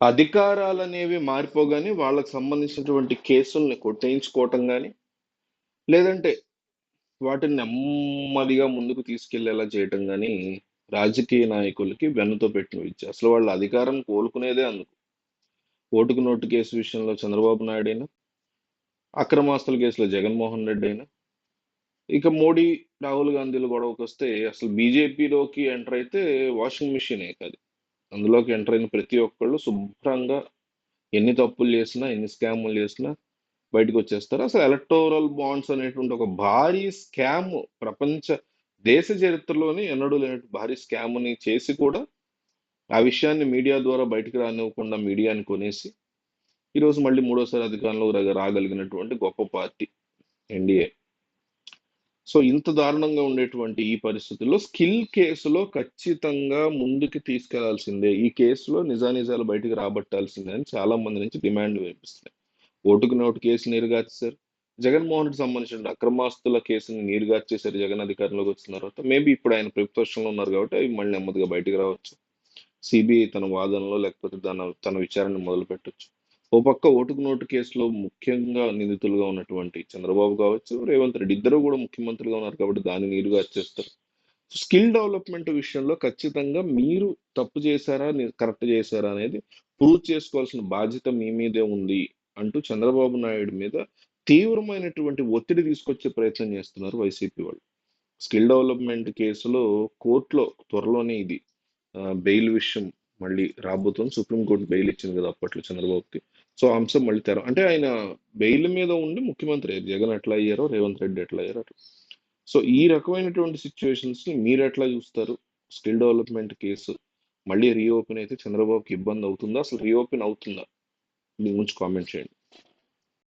అధికారాలు అనేవి మారిపోగానే వాళ్ళకు సంబంధించినటువంటి కేసుల్ని కొట్టేయించుకోవటం కానీ లేదంటే వాటిని నెమ్మదిగా ముందుకు తీసుకెళ్ళేలా చేయటం కానీ రాజకీయ నాయకులకి వెన్నుతో పెట్టిన విద్య అసలు వాళ్ళ అధికారం కోలుకునేదే అందుకు. ఓటుకు నోటు కేసు విషయంలో చంద్రబాబు నాయుడు అయినా అక్రమాస్తుల కేసులో జగన్మోహన్ రెడ్డి అయినా ఇక మోడీ రాహుల్ గాంధీలు గొడవకు వస్తే అసలు బీజేపీలోకి ఎంటర్ అయితే వాషింగ్ మిషనే కాదు. అందులోకి ఎంటర్ అయిన ప్రతి ఒక్కళ్ళు శుభ్రంగా ఎన్ని తప్పులు చేసినా ఎన్ని స్కాములు చేసినా బయటకు వచ్చేస్తారు. అసలు ఎలక్టోరల్ బాండ్స్ అనేటువంటి ఒక భారీ స్కామ్ ప్రపంచ దేశ చరిత్రలోనే ఎన్నడూ లేనట్టు భారీ స్కామ్ని చేసి కూడా ఆ విషయాన్ని మీడియా ద్వారా బయటకు రానివ్వకుండా మీడియాని కొనేసి ఈరోజు మళ్ళీ మూడోసారి అధికారంలో రాగలిగినటువంటి గొప్ప పార్టీ ఎన్డీఏ. సో ఇంత దారుణంగా ఉండేటువంటి ఈ పరిస్థితుల్లో స్కిల్ కేసులో ఖచ్చితంగా ముందుకు తీసుకెళ్ళాల్సిందే. ఈ కేసులో నిజానిజాలు బయటకు రాబట్టాల్సిందే అని చాలా మంది నుంచి డిమాండ్లు వినిపిస్తున్నాయి. ఓటుకు నోటు కేసు నీరుగార్చేశారు. జగన్మోహన్ రెడ్డి సంబంధించిన అక్రమాస్తుల కేసుని నీరుగార్చేశారు జగన్ అధికారంలోకి వచ్చిన తర్వాత. మేబీ ఇప్పుడు ఆయన ప్రతిపక్షంలో ఉన్నారు కాబట్టి అవి మళ్ళీ నెమ్మదిగా బయటకు రావచ్చు. సిబిఐ తన వాదనలో లేకపోతే తన తన విచారణ మొదలు పెట్టొచ్చు ఓ పక్క ఓటుకు నోటు కేసులో ముఖ్యంగా నిందితులుగా ఉన్నటువంటి చంద్రబాబు కావచ్చు రేవంత్ రెడ్డి ఇద్దరు కూడా ముఖ్యమంత్రులుగా ఉన్నారు కాబట్టి దాన్ని నీరుగా వచ్చేస్తారు స్కిల్ డెవలప్మెంట్ విషయంలో ఖచ్చితంగా మీరు తప్పు చేశారా కరెక్ట్ చేశారా అనేది ప్రూవ్ చేసుకోవాల్సిన బాధ్యత మీ మీదే ఉంది అంటూ చంద్రబాబు నాయుడు మీద తీవ్రమైనటువంటి ఒత్తిడి తీసుకొచ్చే ప్రయత్నం చేస్తున్నారు వైసీపీ వాళ్ళు. స్కిల్ డెవలప్మెంట్ కేసులో కోర్టులో త్వరలోనే ఇది బెయిల్ విషయం మళ్ళీ రాబోతుంది. సుప్రీంకోర్టు బెయిల్ ఇచ్చింది కదా అప్పట్లో చంద్రబాబుకి. సో అంశం మళ్ళీ తెర అంటే ఆయన బెయిల్ మీద ఉండి ముఖ్యమంత్రి అయ్యారు. జగన్ ఎట్లా అయ్యారో రేవంత్ రెడ్డి ఎట్లా అయ్యారో అట్లా. సో ఈ రకమైనటువంటి సిచ్యువేషన్స్ని మీరు ఎట్లా చూస్తారు? స్కిల్ డెవలప్మెంట్ కేసు మళ్ళీ రీఓపెన్ అయితే చంద్రబాబుకి ఇబ్బంది అవుతుందా? అసలు రీఓపెన్ అవుతుందా? దీని గురించి కామెంట్ చేయండి.